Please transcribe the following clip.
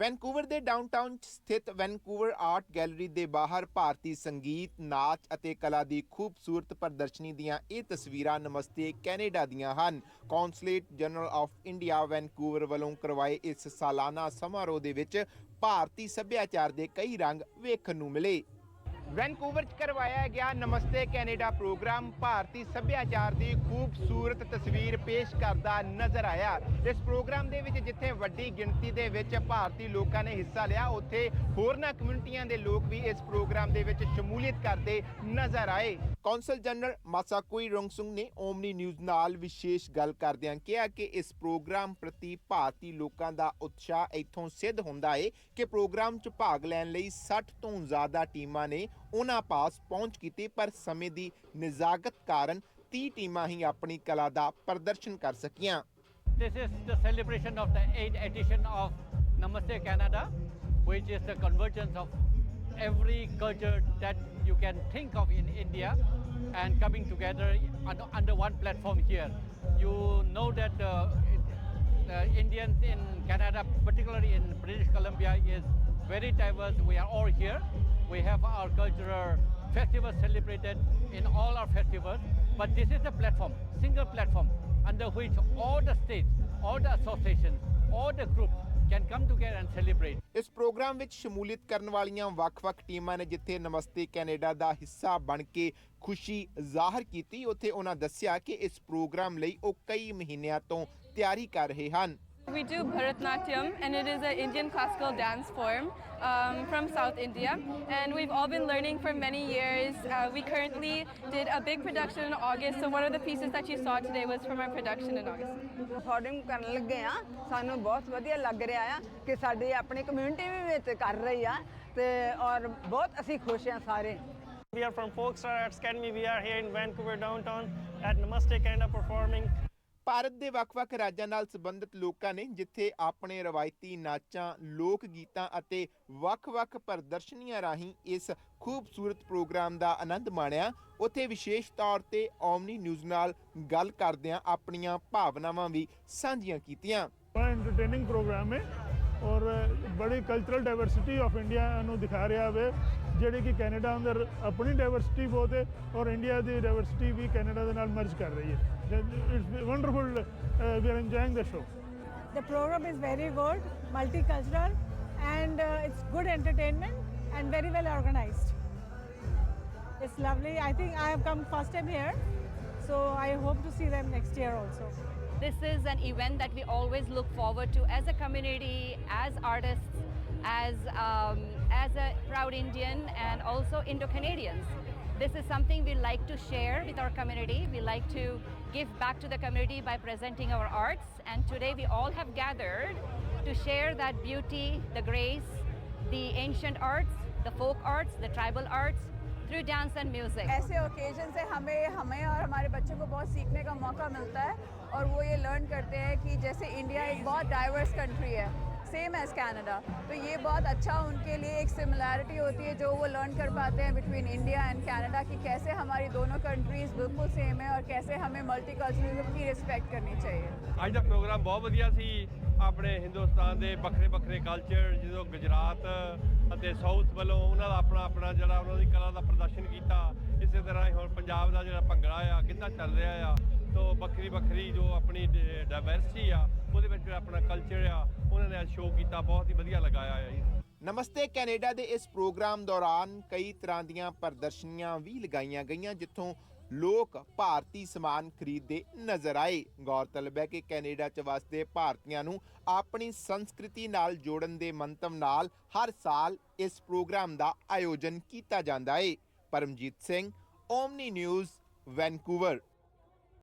Vancouver ਦੇ downtown 'ਚ ਸਥਿਤ ਵੈਨਕੂਵਰ ਆਰਟ ਗੈਲਰੀ ਦੇ ਬਾਹਰ ਭਾਰਤੀ ਸੰਗੀਤ, ਨਾਚ ਅਤੇ ਕਲਾ ਦੀ ਖੂਬਸੂਰਤ ਪ੍ਰਦਰਸ਼ਨੀ ਦੀਆਂ ਇਹ ਤਸਵੀਰਾਂ ਨਮਸਤੇ ਕੈਨੇਡਾ ਦੀਆਂ ਹਨ। Consulate general of India Vancouver ਵੱਲੋਂ ਕਰਵਾਏ ਇਸ ਸਾਲਾਨਾ ਸਮਾਰੋਹ ਦੇ ਵਿੱਚ ਭਾਰਤੀ ਸੱਭਿਆਚਾਰ ਦੇ ਕਈ ਰੰਗ ਵੇਖਣ ਨੂੰ ਮਿਲੇ। ਵੈਨਕੂਵਰ 'ਚ ਕਰਵਾਇਆ ਗਿਆ ਨਮਸਤੇ ਕੈਨੇਡਾ ਪ੍ਰੋਗਰਾਮ ਭਾਰਤੀ ਸੱਭਿਆਚਾਰ ਦੀ ਖੂਬਸੂਰਤ ਤਸਵੀਰ ਪੇਸ਼ ਕਰਦਾ ਨਜ਼ਰ ਆਇਆ। ਇਸ ਪ੍ਰੋਗਰਾਮ ਦੇ ਵਿੱਚ ਜਿੱਥੇ ਵੱਡੀ ਗਿਣਤੀ ਦੇ ਵਿੱਚ ਭਾਰਤੀ ਲੋਕਾਂ ਨੇ ਹਿੱਸਾ ਲਿਆ, ਉੱਥੇ ਹੋਰਨਾਂ ਕਮਿਊਨਿਟੀਆਂ ਦੇ ਲੋਕ ਵੀ ਇਸ ਪ੍ਰੋਗਰਾਮ ਦੇ ਵਿੱਚ ਸ਼ਮੂਲੀਅਤ ਕਰਦੇ ਨਜ਼ਰ ਆਏ। ਕੌਂਸਲ ਜਨਰਲ ਮਾਸਾਕੋਈ ਰੰਗਸੁੰਗ ਨੇ ਓਮਨੀ ਨਿਊਜ਼ ਨਾਲ ਵਿਸ਼ੇਸ਼ ਗੱਲ ਕਰਦਿਆਂ ਕਿਹਾ ਕਿ ਇਸ ਪ੍ਰੋਗਰਾਮ ਪ੍ਰਤੀ ਭਾਰਤੀ ਲੋਕਾਂ ਦਾ ਉਤਸ਼ਾਹ ਇੱਥੋਂ ਸਿੱਧ ਹੁੰਦਾ ਹੈ ਕਿ ਪ੍ਰੋਗਰਾਮ 'ਚ ਭਾਗ ਲੈਣ ਲਈ 60 ਤੋਂ ਜ਼ਿਆਦਾ ਟੀਮਾਂ ਨੇ ਉਹਨਾਂ ਪਾਸ ਪਹੁੰਚ ਕੀਤੀ ਪਰ ਸਮੇਂ ਦੀ ਨਿਜ਼ਾਕਤ ਕਾਰਨ 30 ਟੀਮਾਂ ਹੀ ਆਪਣੀ ਕਲਾ ਦਾ ਪ੍ਰਦਰਸ਼ਨ ਕਰ ਸਕੀਆਂ This is the celebration of the 8th edition of Namaste Canada, which is the convergence of every culture that you can think of in India and coming together un- under one platform here. You know that uh, it- the Indians in Canada, particularly in British Columbia, is very diverse. We are all here. We have our cultural festivals celebrated in all our festivals, but this is a platform, single platform, under which all the states, all the associations, all the groups can come together and celebrate. ਇਸ programme ਵਿੱਚ ਸ਼ਮੂਲੀਅਤ ਕਰਨ ਵਾਲੀਆਂ ਵੱਖ-ਵੱਖ ਟੀਮਾਂ ਨੇ ਜਿੱਥੇ ਨਮਸਤੇ Canada ਦਾ ਹਿੱਸਾ ਬਣ ਕੇ ਖੁਸ਼ੀ ਜ਼ਾਹਰ ਕੀਤੀ ਉੱਥੇ ਉਹਨਾਂ ਦੱਸਿਆ ਕਿ ਇਸ ਪ੍ਰੋਗਰਾਮ ਲਈ ਉਹ ਕਈ ਮਹੀਨਿਆਂ ਤੋਂ ਤਿਆਰੀ ਕਰ ਰਹੇ ਹਨ We do Bharatnatyam, and it is an Indian classical dance form um, from South India. And we've all been learning for many years. Uh, we currently did a big production in August, so one of the pieces that you saw today was from our production in August. Recording ਕਰਨ ਲੱਗੇ ਆ ਸਾਨੂੰ ਬਹੁਤ ਵਧੀਆ ਲੱਗ ਰਿਹਾ ਆ ਕਿ ਸਾਡੀ ਆਪਣੀ ਕਮਿਊਨਿਟੀ ਵੀ ਵਿੱਚ ਕਰ ਰਹੀ ਆ ਤੇ ਔਰ ਬਹੁਤ ਅਸੀਂ ਖੁਸ਼ ਆ ਸਾਰੇ We are from Folkstar Arts Academy. We are here in Vancouver downtown at Namaste Canada performing. Bharat ਦੇ ਵੱਖ-ਵੱਖ ਰਾਜਾਂ ਨਾਲ ਸੰਬੰਧਿਤ ਲੋਕਾਂ ਨੇ ਜਿੱਥੇ ਆਪਣੇ ਰਵਾਇਤੀ ਨਾਚਾਂ, ਲੋਕ ਗੀਤਾਂ ਅਤੇ ਵੱਖ-ਵੱਖ ਪ੍ਰਦਰਸ਼ਨੀਆਂ ਰਾਹੀਂ ਇਸ ਖੂਬਸੂਰਤ ਪ੍ਰੋਗਰਾਮ ਦਾ ਆਨੰਦ ਮਾਣਿਆ ਉੱਥੇ ਵਿਸ਼ੇਸ਼ ਤੌਰ ਤੇ ਓਮਨੀ ਨਿਊਜ਼ ਨਾਲ ਗੱਲ ਕਰਦਿਆਂ ਆਪਣੀਆਂ ਭਾਵਨਾਵਾਂ ਵੀ ਸਾਂਝੀਆਂ ਕੀਤੀਆਂ। ਬੜਾ ਐਂਟਰਟੇਨਿੰਗ ਪ੍ਰੋਗਰਾਮ ਹੈ ਔਰ ਬੜੀ ਕਲਚਰਲ ਡਾਈਵਰਸਿਟੀ ਆਫ ਇੰਡੀਆ ਨੂੰ ਦਿਖਾ ਰਿਹਾ ਵੇ। ਜਿਹੜੀ ਕਿ ਕੈਨੇਡਾ ਅੰਦਰ ਆਪਣੀ ਡਾਈਵਰਸਿਟੀ ਬਹੁਤ ਹੈ ਔਰ ਇੰਡੀਆ ਦੀ ਡਾਈਵਰਸਿਟੀ ਵੀ ਕੈਨੇਡਾ ਦੇ ਨਾਲ ਮਰਜ ਕਰ ਰਹੀ ਹੈ it's wonderful we are enjoying the show The program is very good, multicultural, and uh, it's good entertainment and very well organized. It's lovely. I think I have come first time here, so I hope to see them next year also. This is an event that we always look forward to as a community, as artists, as um, as a proud Indian, and also Indo-Canadians. This is something we like to share with our community. We like to give back to the community by presenting our arts. And today we all have gathered to share that beauty, the grace, the ancient arts, the folk arts, the tribal arts through dance and music. ऐसे occasion से हमें हमें और हमारे बच्चों को बहुत सीखने का मौका मिलता है और वो ये लर्न करते हैं कि जैसे इंडिया एक बहुत डाइवर्स कंट्री है सेम एज कनाडा तो ये बहुत अच्छा उनके लिए एक सिमिलैरिटी होती है जो वो लर्न कर पाते हैं बिटवीन इंडिया एंड कनाडा कि कैसे हमारी दोनों कंट्रीज बिल्कुल सेम है और कैसे हमें मल्टीकल्चरलिज्म की रिस्पेक्ट करनी चाहिए ਅੱਜ ਦਾ ਪ੍ਰੋਗਰਾਮ ਬਹੁਤ ਵਧੀਆ ਸੀ ਆਪਣੇ ਹਿੰਦੁਸਤਾਨ ਦੇ ਵੱਖਰੇ ਵੱਖਰੇ ਕਲਚਰ ਜਦੋਂ ਗੁਜਰਾਤ ਅਤੇ ਸਾਊਥ ਵੱਲੋਂ ਉਹਨਾਂ ਦਾ ਆਪਣਾ ਆਪਣਾ ਜਿਹੜਾ ਉਹਨਾਂ ਦੀ ਕਲਾ ਦਾ ਪ੍ਰਦਰਸ਼ਨ ਕੀਤਾ ਇਸੇ ਤਰ੍ਹਾਂ ਹੀ ਹੁਣ ਪੰਜਾਬ ਦਾ ਜਿਹੜਾ ਭੰਗੜਾ ਆ ਕਿੱਦਾਂ ਚੱਲ ਰਿਹਾ ਆ ਤੋਂ ਵੱਖਰੀ ਵੱਖਰੀ ਜੋ ਆਪਣੀ ਡਾਇਵਰਸਿਟੀ ਆ, ਉਹਦੇ ਵਿੱਚ ਆਪਣਾ ਕਲਚਰ ਆ, ਉਹਨਾਂ ਨੇ ਸ਼ੋਅ ਕੀਤਾ, ਬਹੁਤ ਹੀ ਵਧੀਆ ਲਗਾਇਆ ਆ ਜੀ। ਨਮਸਤੇ, ਕੈਨੇਡਾ ਦੇ ਇਸ ਪ੍ਰੋਗਰਾਮ ਦੌਰਾਨ ਕਈ ਤਰ੍ਹਾਂ ਦੀਆਂ ਪ੍ਰਦਰਸ਼ਨੀਆਂ ਵੀ ਲਗਾਈਆਂ ਗਈਆਂ, ਜਿੱਥੋਂ ਲੋਕ ਭਾਰਤੀ ਸਮਾਨ ਖਰੀਦਦੇ ਨਜ਼ਰ ਆਏ। ਗੌਰਤਲਬ ਹੈ ਕਿ ਕੈਨੇਡਾ 'ਚ ਵਸਦੇ ਭਾਰਤੀਆਂ ਨੂੰ ਆਪਣੀ ਸੰਸਕ੍ਰਿਤੀ ਨਾਲ ਜੋੜਨ ਦੇ ਮੰਤਵ ਨਾਲ ਹਰ ਸਾਲ ਇਸ ਪ੍ਰੋਗਰਾਮ ਦਾ ਆਯੋਜਨ ਕੀਤਾ ਜਾਂਦਾ ਹੈ Paramjit Singh, Omni news, Vancouver.